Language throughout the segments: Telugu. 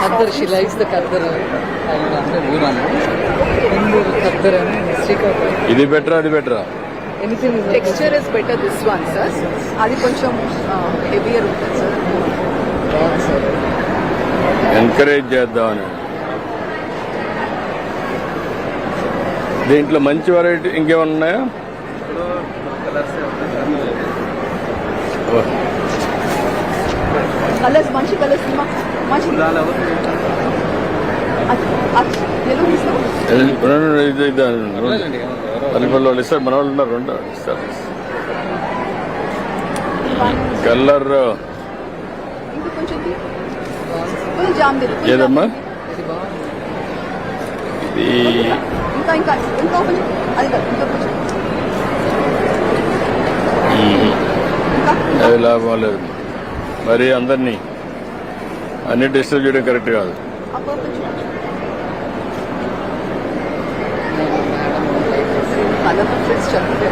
Khaddar she likes the khaddar. Khaddar అని శ్రీకాకుళం ఇది బెటరా అది బెటరా? Anything texture is better this one sir అది కొంచెం హెవియర్ ఉంటుంది సార్ బాగుంది సార్ ఎంకరేజ్ చేద్దామని. దీంట్లో మంచి వెరైటీ ఇంకేమన్నా ఉన్నాయా? కలర్స్ మంచి కలర్స్ మంచి. పల్లిపల్లి ఇస్తారు మన వాళ్ళు ఉన్నారు రెండు ఇస్తారు? కలర్. ఏదమ్మా? ఇది ఇంకా ఇంకా ఇంకా కొంచెం అది ఇంకా కొంచెం మరి అందరినీ అన్ని డిస్టర్బ్ చేయడం కరెక్ట్ కాదు. కలర్ ప్రిఫరెన్స్ చెప్తారా?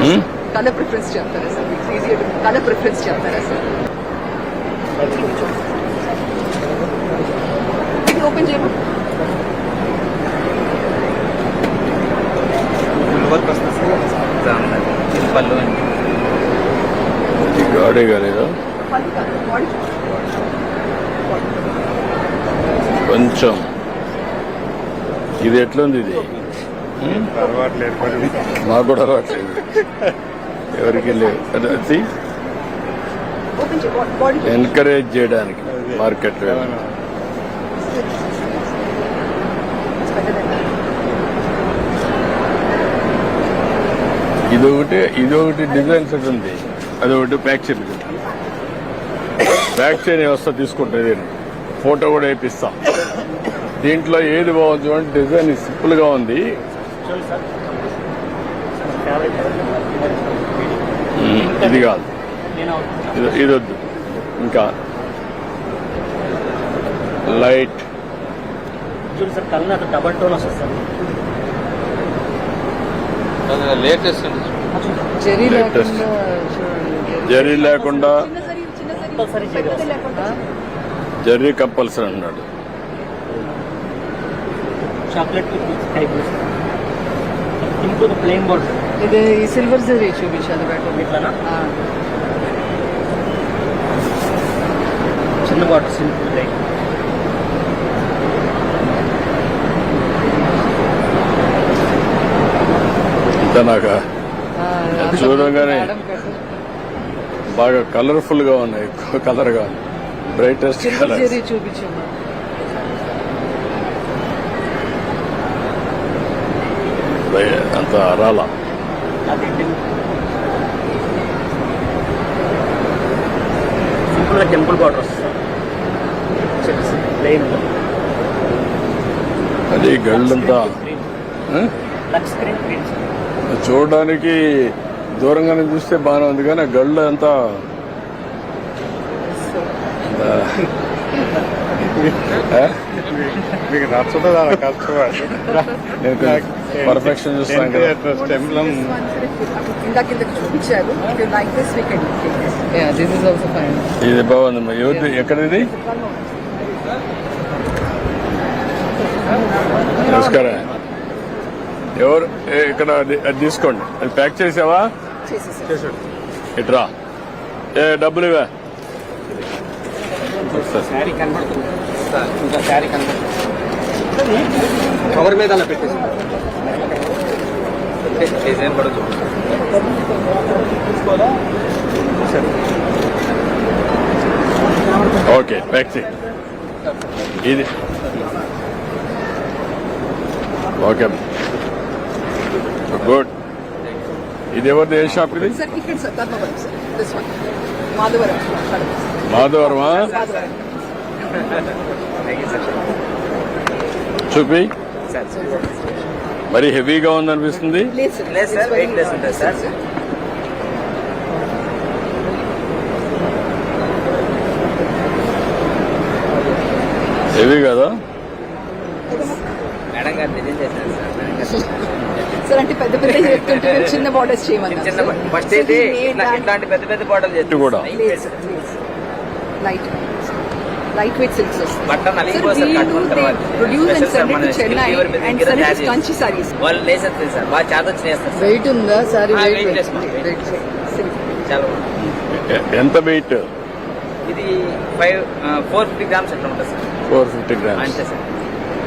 కలర్ ప్రిఫరెన్స్ చెప్తారా సార్? కలర్ ప్రిఫరెన్స్ చెప్తారా సార్. ఓపెన్ చేయమా ఇది గాడే కాలేదు పది కాదు బాడీ కొంచెం. ఇది ఎట్లుంది ఇది? మాకు కూడా అలవాట్లేదు. ఎవరికి లేవు. ఎంకరేజ్ చేయడానికి మార్కెట్ ఇది ఒకటి ఇది ఒకటి డిజైన్ సెట్ ఉంది అది ఒకటి ప్యాక్ చేయండి ప్యాక్ చేయని వ్యవస్థ తీసుకుంటుంది ఫోటో కూడా వేపిస్తాం. దీంట్లో ఏది బాగుంది చూడండి డిజైన్ సింపుల్గా ఉంది. ఇది కాదు. ఇది వద్దు. ఇంకా లైట్. చూడు సార్ కళ్ళు నాకు డబల్ టోన్ వస్తుంది సార్. లేటెస్ట్ జెరీ. లేకుండా చూడండి జరీ లేకుండా చిన్న సరి చిన్న సరి కంపల్సరీ అన్నాడు చాక్లెట్ ఇంకొక ప్లెయిన్ బాటిల్ ఇది ఈ సిల్వర్ జరీ చూపించాలి బెటర్ ఇట్లానా? చిన్న బాటిల్ సింపుల్ టైప్ ఇంత నాకు? చూడంగానే బాగా కలర్ఫుల్గా ఉన్నాయి ఎక్కువ కలర్గా బ్రైటెస్ట్ చూపించమ్మా అంత రాలా అది సింపుల్ టెంపుల్ ప్లెయిన్ అది గళ్ళంతా సార్ చూడడానికి దూరంగానే చూస్తే బాగానే ఉంది కానీ గళ్ళు అంతా మీకు నచ్చుతుందా కష్టపడి నేను పర్ఫెక్షన్ చూస్తాను కదా స్టెమ్లం ఇందాక ఇందాక చూపించారు like this weekend yeah this is also fine ఇది బాగుంది ఎవరిది ఎక్కడిది నమస్కారం ఎవరు ఏ, ఇక్కడ అది తీసుకోండి అది ప్యాక్ చేసావా ఇట్రా ఏ డబ్బులు ఇవా శారీ కనబడుతుంది ఇంకా శారీ కనబడుతుంది కవర్ మీద అలా పెట్టేసి. డిజైన్ కూడా ఓకే చేయి ఇది. ఓకే. గుడ్. ఇది ఎవరిది? ఏ షాప్ ఇది సార్ ఇక్కడ సార్ మాధవరం మాధవరమా మాధవరం చూపి. మరి హెవీగా ఉందనిపిస్తుంది. హెవీ కదా మేడం గారు డిజైన్ చేశారు సార్ మేడం గారు సార్ అంటే పెద్ద పెద్ద చెప్తుంటే మీరు చిన్న బార్డర్స్ ఫస్ట్ అయితే ఇట్లాంటి పెద్ద పెద్ద కూడా. Sir. Light light weight silks weight ఉందా సారీ? ఎంత వెయిట్ ఇది ఫైవ్ ఫోర్ ఫిఫ్టీ గ్రామ్స్ ఎట్లా ఉంటుంది సార్? ఫోర్ ఫిఫ్టీ గ్రామ్స్ అంతే సార్.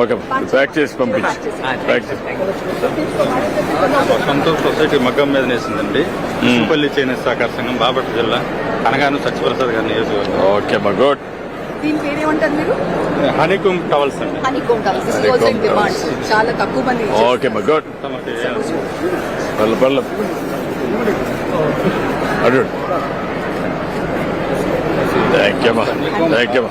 ఓకే ప్యాక్ చేసి పంపించు. ప్యాక్ సొసైటీ మగ్గం మీద నేసిందండి. సింపల్లి చేనేత సహకార సంఘం బాపట్ల జిల్లా అనగాను సత్యప్రసాద్ గారి నియోజకవర్గం. ఓకే మా గుడ్. దీని పేరు ఏమంటారు మీరు? హనీకుమ్ టవల్స్ అండి. Towels demand. చాలా తక్కువ మంది ఓకే మా గుడ్. తమకి పళ్ళు పళ్ళు అడు. థ్యాంక్ యూ మా. థ్యాంక్ యూ మా.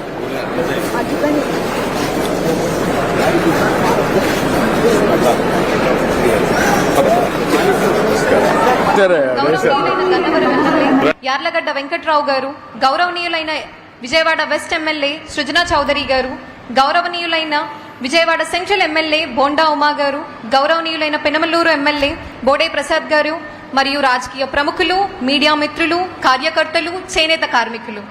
యార్లగడ్డ వెంకట్రావు గారు గౌరవనీయులైన విజయవాడ వెస్ట్ ఎమ్మెల్యే సృజనా చౌదరి గారు గౌరవనీయులైన విజయవాడ సెంట్రల్ ఎమ్మెల్యే బోండా ఉమా గారు గౌరవనీయులైన పెనమలూరు ఎమ్మెల్యే బోడే ప్రసాద్ గారు మరియు రాజకీయ ప్రముఖులు మీడియా మిత్రులు కార్యకర్తలు చేనేత కార్మికులు.